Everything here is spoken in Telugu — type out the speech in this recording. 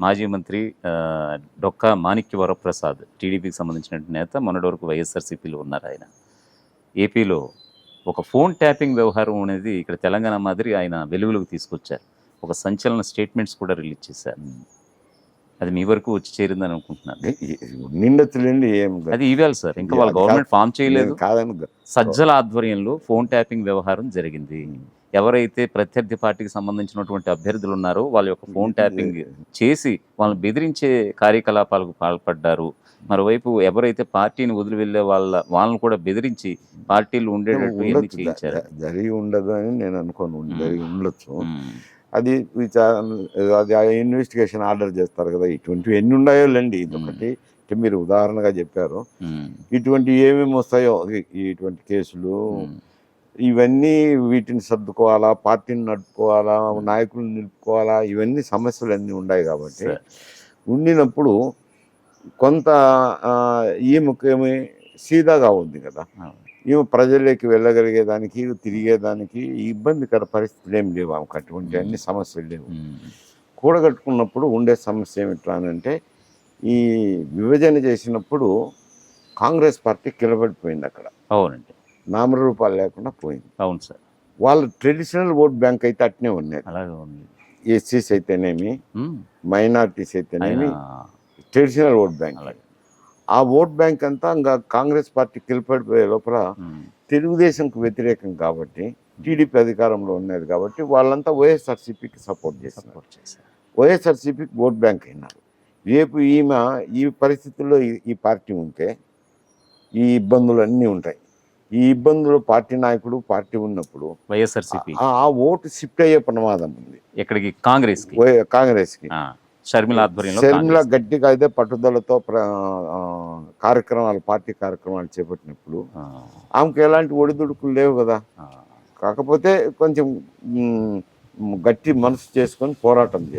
మాజీ మంత్రి డొక్కా మాణిక్య వరప్రసాద్ టీడీపీకి సంబంధించిన నేత మొన్నటి వరకు వైఎస్ఆర్సీపీలో ఉన్నారు ఆయన. ఏపీలో ఒక ఫోన్ ట్యాపింగ్ వ్యవహారం అనేది ఇక్కడ తెలంగాణ మాదిరి ఆయన వెలుగులోకి తీసుకొచ్చారు. ఒక సంచలన స్టేట్మెంట్స్ కూడా రిలీజ్ చేశారు. అది మీ వరకు వచ్చి చేరిందని అనుకుంటున్నాను. నిండతులేండి ఏం. అది ఇవ్వాలి సార్. ఇంకా వాళ్ళ గవర్నమెంట్ ఫామ్ చేయలేదు. కాదని సజ్జల ఆధ్వర్యంలో ఫోన్ ట్యాపింగ్ వ్యవహారం జరిగింది. ఎవరైతే ప్రత్యర్థి పార్టీకి సంబంధించినటువంటి అభ్యర్థులు ఉన్నారో వాళ్ళ యొక్క ఫోన్ ట్యాపింగ్ చేసి వాళ్ళని బెదిరించే కార్యకలాపాలకు పాల్పడ్డారు. మరోవైపు ఎవరైతే పార్టీని వదిలి వెళ్ళే వాళ్ళ వాళ్ళని కూడా బెదిరించి పార్టీలు ఉండేటట్టు చేయించారు. జరిగి ఉండదు అని నేను అనుకోను. జరిగి ఉండొచ్చు. అది అది ఇన్వెస్టిగేషన్ ఆర్డర్ చేస్తారు కదా. ఇటువంటివి ఎన్ని ఉన్నాయో లేండి. ఇదొకటి మీరు ఉదాహరణగా చెప్పారు. ఇటువంటి ఏమేమి వస్తాయో ఇటువంటి కేసులు ఇవన్నీ వీటిని సర్దుకోవాలా పార్టీని నడుపుకోవాలా నాయకులను నిలుపుకోవాలా ఇవన్నీ సమస్యలు అన్నీ ఉన్నాయి కాబట్టి. ఉండినప్పుడు కొంత ఈమెకేమి సీదాగా ఉంది కదా. ఈమె ప్రజల్లోకి వెళ్ళగలిగేదానికి తిరిగేదానికి ఇబ్బందికర పరిస్థితులు ఏం లేవు. ఆమెకు అటువంటి అన్ని సమస్యలు లేవు. కూడగట్టుకున్నప్పుడు ఉండే సమస్య ఏమిట్రా అని అంటే ఈ విభజన చేసినప్పుడు కాంగ్రెస్ పార్టీ కిలబడిపోయింది అక్కడ. అవునండి. నామరూపాలు లేకుండా పోయింది. అవును సార్. వాళ్ళ ట్రెడిషనల్ ఓట్ బ్యాంక్ అయితే అట్నే ఉన్నాయి అలాగే ఉంది. ఎస్సీస్ అయితేనేమి మైనార్టీస్ అయితేనేమి ట్రెడిషనల్ ఓట్ బ్యాంక్. ఆ ఓట్ బ్యాంక్ అంతా ఇంకా కాంగ్రెస్ పార్టీ కిలపడిపోయే లోపల తెలుగుదేశంకు వ్యతిరేకం కాబట్టి టీడీపీ అధికారంలో ఉన్నది కాబట్టి వాళ్ళంతా వైఎస్ఆర్సీపీకి సపోర్ట్ చేస్తారు వైఎస్ఆర్సీపీకి ఓట్ బ్యాంక్ అయినారు. రేపు ఈమె ఈ పరిస్థితుల్లో ఈ పార్టీ ఉంటే ఈ ఇబ్బందులు అన్నీ ఉంటాయి. ఈ ఇబ్బందులు పార్టీ నాయకుడు పార్టీ ఉన్నప్పుడు వైఎస్ఆర్సీపీ. ఆ ఓటు షిఫ్ట్ అయ్యే ప్రమాదం ఉంది. ఎక్కడికి? కాంగ్రెస్కి వై- కాంగ్రెస్కి. షర్మిల ఆధ్వర్యంలో షర్మిల కాంగ్రెస్. గట్టిగా అయితే పట్టుదలతో కార్యక్రమాలు పార్టీ కార్యక్రమాలు చేపట్టినప్పుడు ఆమెకు ఎలాంటి ఒడిదుడుకులు లేవు కదా. కాకపోతే కొంచెం గట్టి మనసు చేసుకొని పోరాటం చేయాలి.